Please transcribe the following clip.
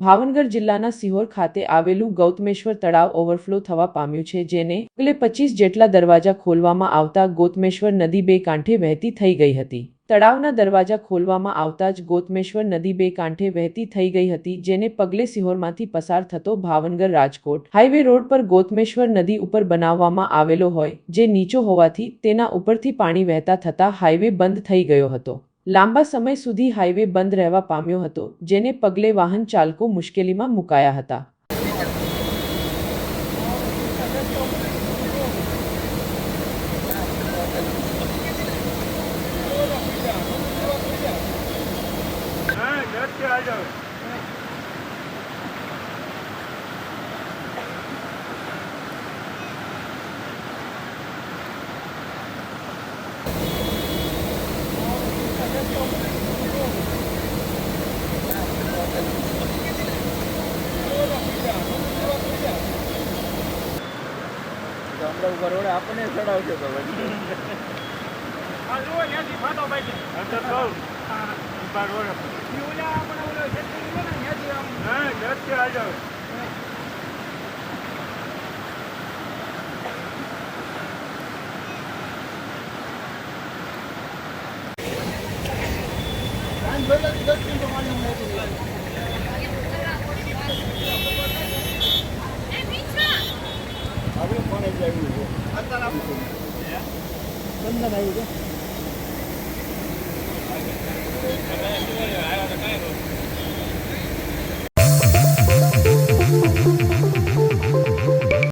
ભાવનગર જિલ્લાના સિહોર ખાતે આવેલું ગૌતમેશ્વર તળાવ ઓવરફ્લો થવા પામ્યું છે, જેને પગલે પચીસ જેટલા દરવાજા ખોલવામાં આવતા ગૌતમેશ્વર નદી બે કાંઠે વહેતી થઈ ગઈ હતી. તળાવના દરવાજા ખોલવામાં આવતા જ ગૌતમેશ્વર નદી બે કાંઠે વહેતી થઈ ગઈ હતી, જેને પગલે સિહોરમાંથી પસાર થતો ભાવનગર રાજકોટ હાઈવે રોડ પર ગૌતમેશ્વર નદી ઉપર બનાવવામાં આવેલો હોય, જે નીચો હોવાથી તેના ઉપરથી પાણી વહેતા થતા હાઈવે બંધ થઈ ગયો હતો. લાંબા સમય સુધી હાઈવે બંધ રહેવા પામ્યો હતો, જેને પગલે વાહન ચાલકો મુશ્કેલીમાં મુકાયા હતા. હા ઝડપથી આ ગામડા ઉપર રોડે આપણને ચડાવજો તો પછી. આ જુઓ ત્યાંથી ફાટો ભાઈ અંદર કહું. બાર વડે હા ઝડપથી આ જાઓ આપણે કોને જ આવ્યું છે ચંદન આવ્યું છે